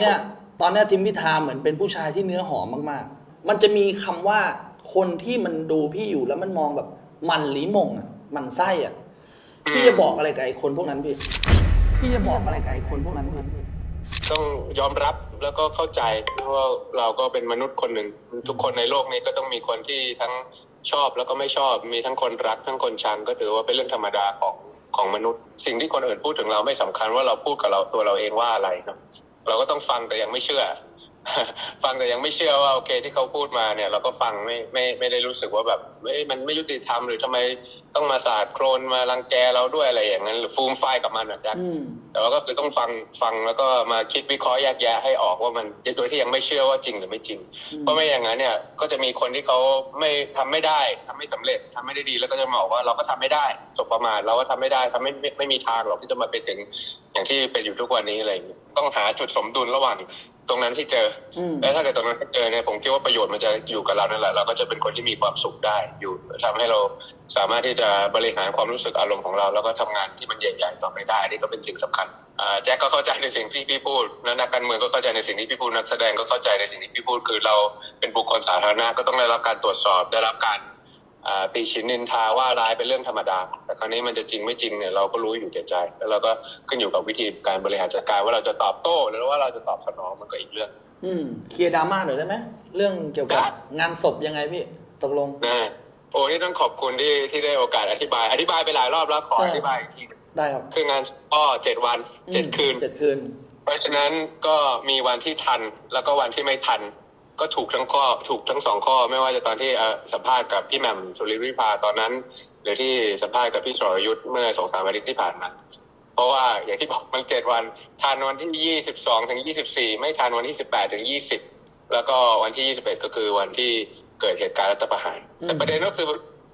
เนี่ยตอนเนี้ยทิมพิธาเหมือนเป็นผู้ชายที่เนื้อหอมมากๆ มันจะมีคำว่าคนที่มันดูพี่อยู่แล้วมันมองแบบมันหลีมงอะมันไส้อะพี่จะบอกอะไรกับไอ้คนพวกนั้นพี่พี่จะบอกอะไรกับไอ้คนพวกนั้นพี่ต้องยอมรับแล้วก็เข้าใจ เพราะว่าเราก็เป็นมนุษย์คนหนึ่ง ทุกคนในโลกนี้ก็ต้องมีคนที่ทั้งชอบแล้วก็ไม่ชอบมีทั้งคนรัก ทั้งคนชังก็ถือว่าเป็นเรื่องธรรมดาของของมนุษย์ สิ่งที่คนอื่นพูดถึงเราไม่สำคัญว่าเราพูดกับเราตัวเราเองว่าอะไรเนอะ เราก็ต้องฟังแต่ยังไม่เชื่อ ฟังแต่ยังไม่เชื่อว่าโอเคที่เขาพูดมาเนี่ย เราก็ฟังไม่ไม่ไม่ได้รู้สึกว่าแบบเอ้ยมันไม่ยุติธรรมหรือทำไมต้องมาสาดโครนมารังแกเราด้วยอะไรอย่างนั้น หรือฟูมไฟายกับมันอะจักอืมแต่ว่าก็คือต้องฟังฟังแล้วก็มาคิดวิเคราะห์แยกแยะให้ออกว่ามันโดยที่ยังไม่เชื่อว่าจริงหรือไม่จริง เพราะไม่อย่างนั้นเนี่ยก็จะมีคนที่เขาไม่ทำไม่ได้ทำไม่สำเร็จทำไม่ได้ดีแล้วก็จะมาบอกว่าเราก็ทำไม่ได้สบประมาทเราก็ทำไม่ได้ทำไม่ไม่ไม่มีทางหรอกที่จะมาเป็นถึง อย่างที่เป็นอยู่ทุกวันนี้อะไรอย่างเงี้ยต้องหาจุดสมดุลระหว่างตรงนั้นที่เจออืมและถ้าเกิดตรงนั้นไม่เจอเนี่ยผมคิดว่าประโยชน์มันจะอยู่กับเรานั่นแหละเราก็จะเป็นคนที่มีความสุขได้อยู่ทำให้เราสามารถที่จะบริหารความรู้สึกอารมณ์ของเรา แล้วก็ทำงานที่มันใหญ่ๆต่อไปได้นี่ก็เป็นสิ่งสำคัญอ่าแจ็คก็เข้าใจในสิ่งที่พี่พูดและนักการเมืองก็เข้าใจในสิ่งที่พี่พูดนักแสดงก็เข้าใจในสิ่งที่พี่พูดคือเราเป็นบุคคลสาธารณะก็ต้องได้รับการตรวจสอบได้รับการอ่า ติชินนินทาว่าร้ายเป็นเรื่องธรรมดา แต่ครั้นี้มันจะจริงไม่จริงเนี่ยเราก็รู้อยู่แก่ใจ แล้วเราก็ขึ้นอยู่กับวิธีการบริหารจัดการว่าเราจะตอบโต้หรือว่าเราจะตอบสนองมันก็อีกเรื่อง อืมเคลียร์ดราม่าหน่อยได้ไหมเรื่องเกี่ยวกับได้งานศพยังไงพี่ตกลงนะโอ้นี่ต้องขอบคุณที่ที่ได้โอกาสอธิบาย อธิบายไปหลายรอบแล้วขอเอออธิบายอีกทีหนึ่งได้ครับคืองานก็เจ็ดวันเจ็ดอืมคืนเจ็ดคืน เพราะฉะนั้นก็มีวันที่ทันแล้วก็วันที่ไม่ทัน ก็ถูกทั้งข้อถูกทั้งสองข้อ ไม่ว่าจะตอนที่เอ่อสัมภาษณ์กับพี่แหม่มสุริวิภาตอนนั้น หรือที่สัมภาษณ์กับพี่สรยุทธ์เมื่อสองสามวันที่ผ่านมาเพราะว่าอย่างที่บอกมันเจ็ดวันทันวันที่ยี่สิบสองถึงยี่สิบสี่ไม่ทันวันที่สิบแปดถึงยี่สิบแล้วก็วันที่ยี่สิบเอ็ดก็คือวันที่เกิดเหตุการณ์รัฐประหารอืมแต่ประเด็นก็คือ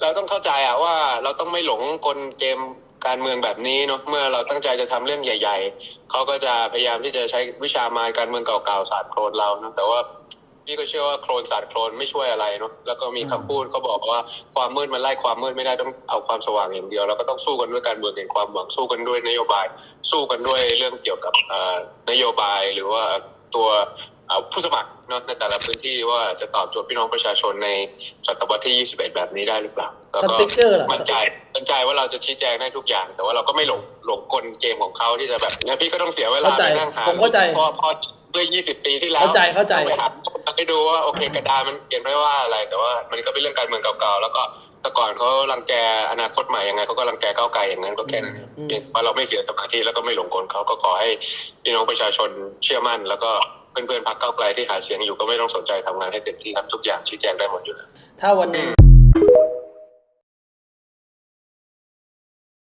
เราต้องเข้าใจอะว่าเราต้องไม่หลงกลเกมการเมืองแบบนี้เนาะเมื่อเราตั้งใจจะทำเรื่องใหญ่ ๆเขาก็จะพยายามที่จะใช้วิชามารการเมืองเก่าๆสาดโคลนเราเนอะแต่ว่า พี่ก็เชื่อว่าโคลนสาดโคลนไม่ช่วยอะไรเนาะแล้วก็มีคำพูดเขาบอกว่าความมืดมันไล่ความมืดไม่ได้ต้องเอาความสว่างอย่างเดียวแล้วก็ต้องสู้กันด้วยการเมืองแห่งความหวังสู้กันด้วยนโยบาย สู้กันด้วยเรื่องเกี่ยวกับเอ่อนโยบายหรือว่าตัวเอ่อผู้สมัครเนาะในแต่ละพื้นที่ว่าจะตอบโจทย์พี่น้องประชาชนในศตวรรษที่ 21 แบบนี้ได้หรือเปล่าแล้วสก็ติ๊กเกอร์ล่ะมั่นใจมั่นใจว่าเราจะชี้แจงได้ทุกอย่าง แต่ว่าเราก็ไม่หลงหลงกลเกมของเขาที่จะแบบงั้นพี่ก็ต้องเสียเวลาเข้าใจไปนั่งหาผมเข้าใจพอพอเมื่อ 20 ปีที่แล้วเข้าใจเข้าใจต้องไปหา ให้ดูว่าโอเคกระดานมันเขียนไว้ว่าอะไร แต่ว่ามันก็เป็นเรื่องการเมืองเก่าๆแล้วก็แต่ก่อนเขารังแกอนาคตใหม่ยังไงเขาก็รังแกก้าวไกลอย่างนั้นก็แค่นั้นเองอืมเพียงว่าเราไม่เสียสมาธิแล้วก็ไม่หลงกลเขาก็ขอให้พี่น้องประชาชนเชื่อมั่น แล้วก็เพื่อนๆพรรคก้าวไกลที่หาเสียงอยู่ก็ไม่ต้องสนใจทำงานให้เต็มที่ทำทุกอย่างชี้แจงได้หมดอยู่แล้วถ้าวันหนึ่ง